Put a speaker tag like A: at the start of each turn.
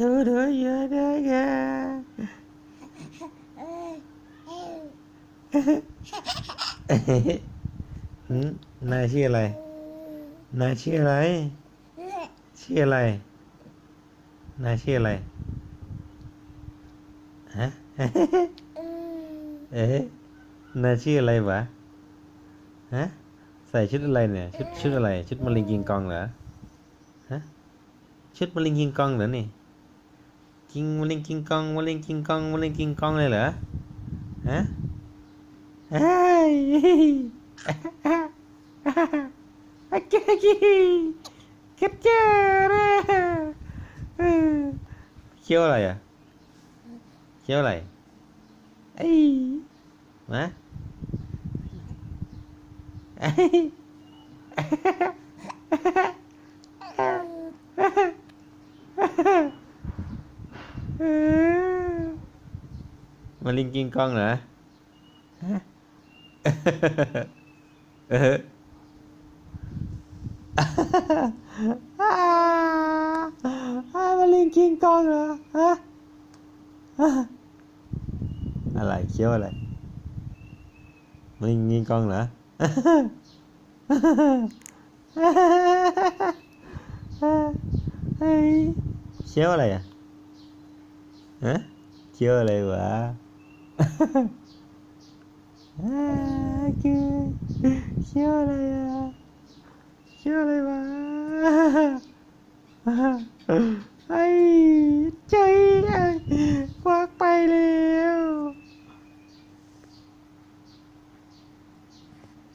A: ดูดูเยอะด้ไงหืมนายชื่ออะไร นายชื่ออะไร ชื่ออะไร นายชื่ออะไร ฮะ เอ๊ะนายชื่ออะไรวะ ฮะ ใส่ชุดอะไรเนี่ย ชุดชุดอะไร ชุดมะเร็งกิงกองเหรอ ฮะ ชุดมะเร็งกิงกองเหรอนี่ King Linh King Kong Mô Linh King Kong Mô Linh King Kong này nữa hả? Kêu này à? Kêu này ấy má ấy มาลิงกิงกล้องเหรอฮะเอออ่าอ่ามาลิงกิงกองเหรอฮะอ่าอะไรเคี้ยวอะไรมาลิงกิงกองเหรอเฮ้ยเคี้ยวอะไรอะ 嗯叫来吧啊哈哈啊哥叫来呀叫来吧啊哈哈哈哎真